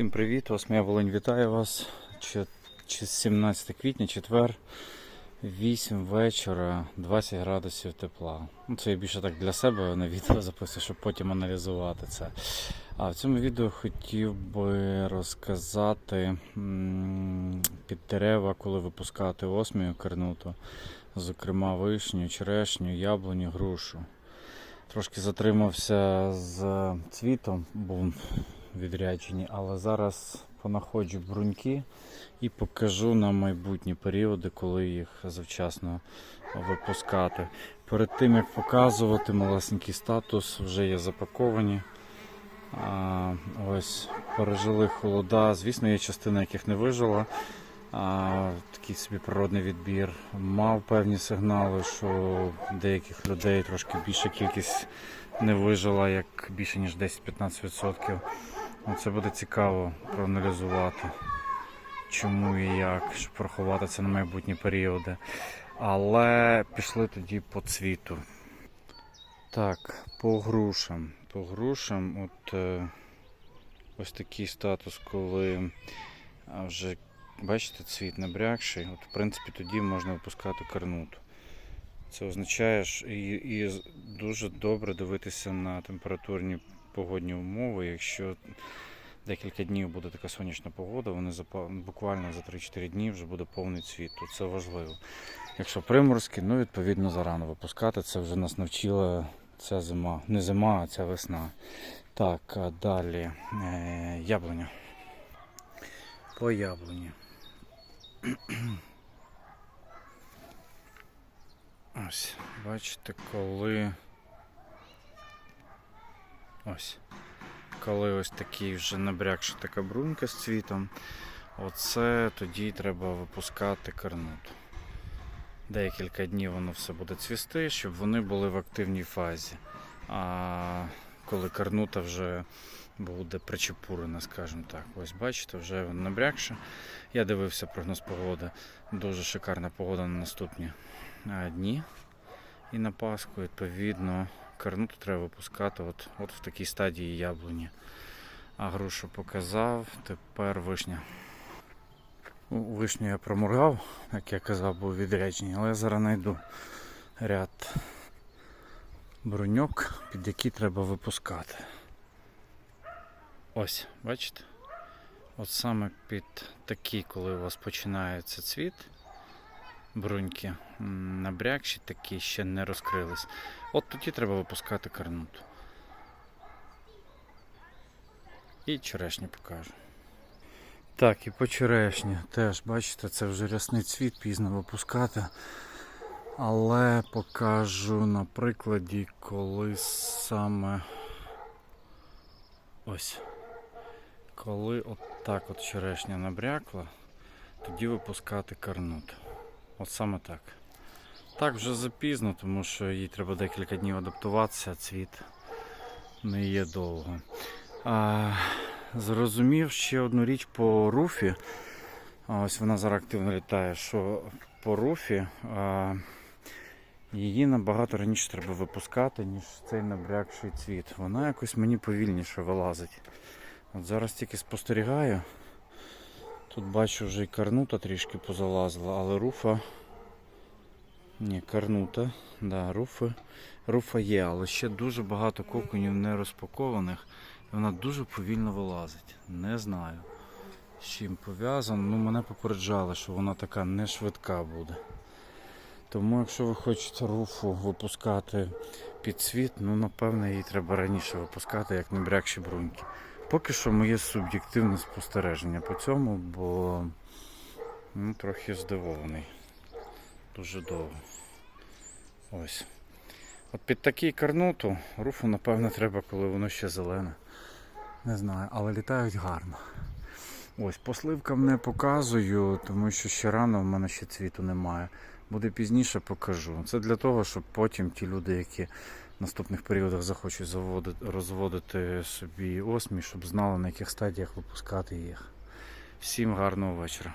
Всім привіт! Ось моя Волинь вітає вас. Чи- чи 17 квітня, четвер, 8 вечора, 20 градусів тепла. Ну, це я більше так для себе на відео записую, щоб потім аналізувати це. А в цьому відео хотів би розказати під дерева, коли випускати осмію кернуту, зокрема вишню, черешню, яблуню, грушу. Трошки затримався з цвітом, був відряджені, але зараз понаходжу бруньки і покажу на майбутні періоди, коли їх завчасно випускати. Перед тим як показувати малесенький статус, вже є запаковані. А, ось пережили холода. Звісно, є частина, яких не вижила. А, такий собі природний відбір. Мав певні сигнали, що деяких людей трошки більша кількість не вижила, як більше ніж 10-15%. Ну, Це буде цікаво проаналізувати, чому і як, щоб порахувати це на майбутні періоди. Але пішли тоді по цвіту. Так, по грушам. По грушам, от е, ось такий статус, коли вже бачите, цвіт набрякший, от в принципі тоді можна випускати карнуту. Це означає, що і, і дуже добре дивитися на температурні погодні умови. Якщо декілька днів буде така сонячна погода, вони запа- буквально за 3-4 дні вже буде повний цвіт. То це важливо. Якщо приморозки, ну відповідно зарано випускати. Це вже нас навчила ця зима. Не зима, а ця весна. Так, а далі е, яблуня. По яблуні. Ось, бачите, коли. Ось. Коли ось такий вже набрякша така брунька з цвітом, оце тоді треба випускати карнут. Декілька днів воно все буде цвісти, щоб вони були в активній фазі. А коли карнута вже буде причепурена, скажімо так. Ось бачите, вже набрякша. Я дивився прогноз погоди. Дуже шикарна погода на наступні дні. І на Пасху, відповідно, карнуту треба випускати от, от в такій стадії яблуні. А грушу показав, тепер вишня. Вишню я проморгав, як я казав, був відряджений, але я зараз знайду ряд бруньок, під які треба випускати. Ось, бачите? От саме під такі, коли у вас починається цвіт, бруньки набрякші такі ще не розкрились. От тоді треба випускати карнуту. І черешню покажу. Так, і по черешні теж, бачите, це вже рясний цвіт, пізно випускати. Але покажу на прикладі, коли саме ось. Коли от так от черешня набрякла, тоді випускати карнут. От саме так. Так вже запізно, тому що їй треба декілька днів адаптуватися, цвіт не є довго. А, зрозумів ще одну річ по руфі. Ось вона зараз активно літає, що по руфі а, її набагато раніше треба випускати, ніж цей набрякший цвіт. Вона якось мені повільніше вилазить. От зараз тільки спостерігаю. Тут бачу вже і карнута трішки позалазила, але руфа. Ні, карнута, да, руфи. Руфа є, але ще дуже багато коконів не розпакованих. І вона дуже повільно вилазить. Не знаю, з чим пов'язано. Ну, мене попереджали, що вона така не швидка буде. Тому, якщо ви хочете руфу випускати під цвіт, ну напевно її треба раніше випускати, як набрякші бруньки. Поки що моє суб'єктивне спостереження по цьому, бо ну, трохи здивований. Дуже довго. Ось. От під такий карнуту руфу, напевно, треба, коли воно ще зелене. Не знаю, але літають гарно. Ось, по сливкам не показую, тому що ще рано в мене ще цвіту немає. Буде пізніше покажу. Це для того, щоб потім ті люди, які в наступних періодах захочуть заводити, розводити собі осмі, щоб знали на яких стадіях випускати їх. Всім гарного вечора.